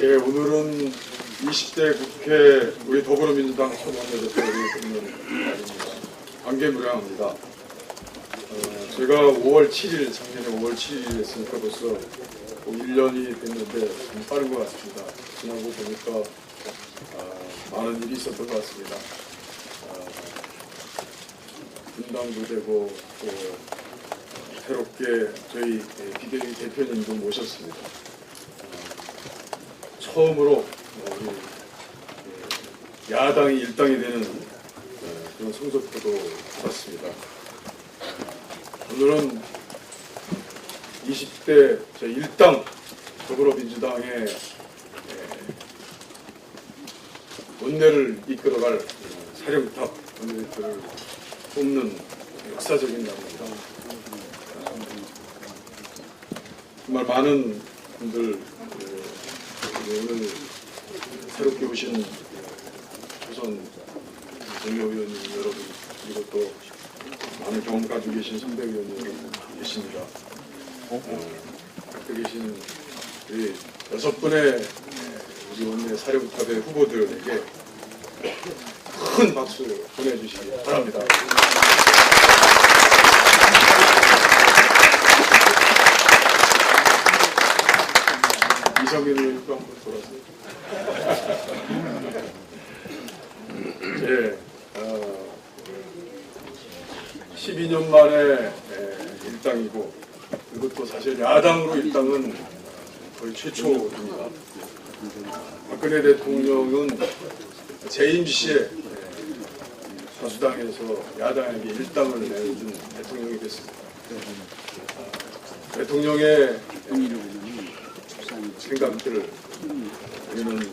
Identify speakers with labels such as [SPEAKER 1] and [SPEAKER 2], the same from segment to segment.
[SPEAKER 1] 예, 오늘은 20대 국회 우리 더불어민주당 소원대표를 듣는 날입니다. 관계무량합니다. 어, 제가 5월 7일, 작년에 5월 7일 했으니까 벌써 뭐 1년이 됐는데 좀 빠른 것 같습니다. 지나고 보니까 아, 많은 일이 있었던 것 같습니다. 아, 분당도 되고 또 새롭게 저희 비대위 대표님도 모셨습니다. 처음으로 어, 우리 예, 야당이 일당이 되는 어, 그런 성적표도 받았습니다. 오늘은 20대 제1당 더불어민주당의 예, 원내를 이끌어갈 어, 사령탑 원내대표를 뽑는 역사적인 날입니다. 어, 정말 많은 분들 어, 오늘 새롭게 오신 조선 정의 의원님 여러분 그리고 또 많은 경험 가지고 계신 선배 의원님 계십니다. 어, 앞에 계신 우리 여섯 분의 우리 원내 사령탑의 후보들에게 큰 박수 보내주시기 바랍니다. 이성민 의원님도 한번 돌아서요. 예, 어, 12년 만에 예, 일당이고 그리고 또 사실 야당으로 일당은 거의 최초입니다. 박근혜 대통령은 재임 시에 예, 다수당에서 야당에게 일당을 내준 대통령이 됐습니다. 대통령의 생각들을 우리는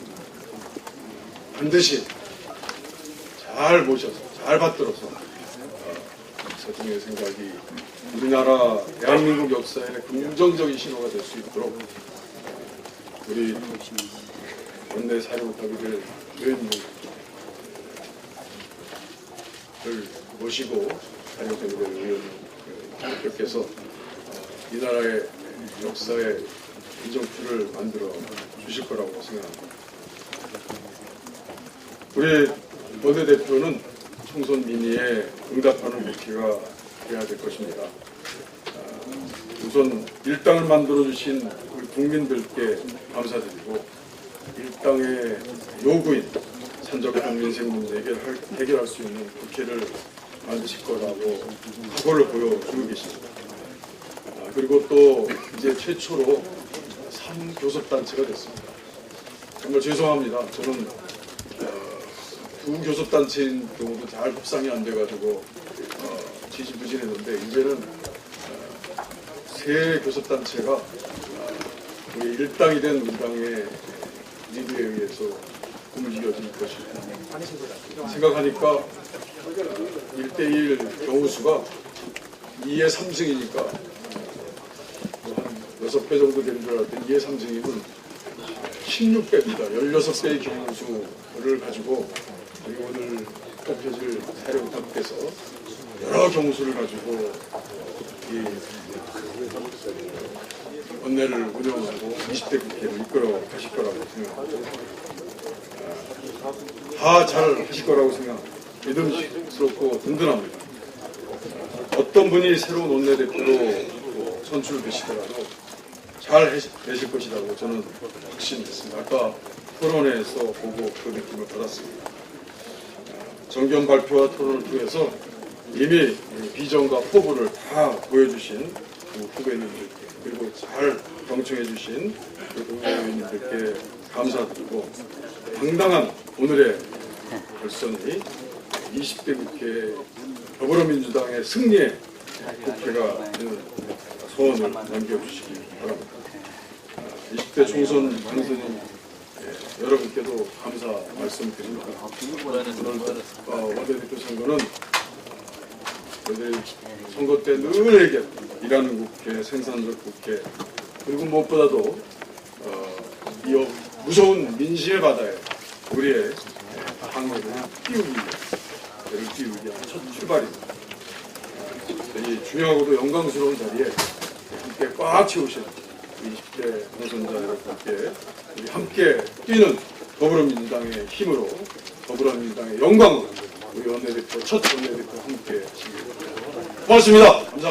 [SPEAKER 1] 반드시 잘 모셔서 잘 받들어서 어, 대통령의 생각이 우리나라 대한민국 역사에 긍정적인 신호가 될 수 있도록 어, 우리 원내 사령탑이를 의원님을 모시고 사령탑의 의원님께서 어, 이 나라의 역사에 인정표를 만들어 주실 거라고 생각합니다. 우리 원내대표는 총선 민의에 응답하는 국회가 돼야 될 것입니다. 아, 우선 일당을 만들어 주신 우리 국민들께 감사드리고 일당의 요구인 산적한 민생 문제 해결할, 해결할 수 있는 국회를 만드실 거라고 각오를 보여주고 계십니다. 아, 그리고 또 이제 최초로 3교섭단체가 됐습니다. 정말 죄송합니다. 저는 어, 두 교섭단체인 경우도 잘 협상이 안 돼가지고 어, 지지부진했는데 이제는 어, 세 교섭단체가 어, 우리 일당이 된 우리 당의 리드에 의해서 움직여질 것입니다. 생각하니까 1대1 경우 수가 2의 3승이니까 여섯 배 정도 되는 줄 알았더니 이해 삼승이면 16배입니다. 16배의 경우수를 가지고 우리 오늘 뽑혀질 사령탑께서 여러 경우수를 가지고 이 원내를 운영하고 20대 국회를 이끌어 가실 거라고 생각합니다. 다 잘 하실 거라고 생각합니다. 믿음스럽고 든든합니다. 어떤 분이 새로운 원내대표로 선출되시더라도 잘 해시- 되실 것이라고 저는 확신했습니다. 아까 토론회에서 보고 그 느낌을 받았습니다. 정견 발표와 토론을 통해서 이미 비전과 포부를 다 보여주신 그 후배님들께 그리고 잘 경청해 주신 그 동료의원님들께 감사드리고 당당한 오늘의 결선이 20대 국회 더불어민주당의 승리의 국회가 소원을 남겨주시기 바랍니다. 20대 총선 당선인 예, 여러분께도 감사 말씀드립니다. 오늘 어, 원내대표 선거는 저희들 선거 때 늘 얘기했던 일하는 국회, 생산적 국회 그리고 무엇보다도 어, 이 무서운 민심의 바다에 우리의 항해를 띄우기 배를 띄우기 위한 첫 출발입니다. 이 중요하고도 영광스러운 자리에 함께 꽉 채우신 20대 당선자 여러분께 우리 함께 뛰는 더불어민주당의 힘으로 더불어민주당의 영광으로 우리 원내대표 첫 원내대표 함께 하시기 바랍니다. 고맙습니다. 감사합니다.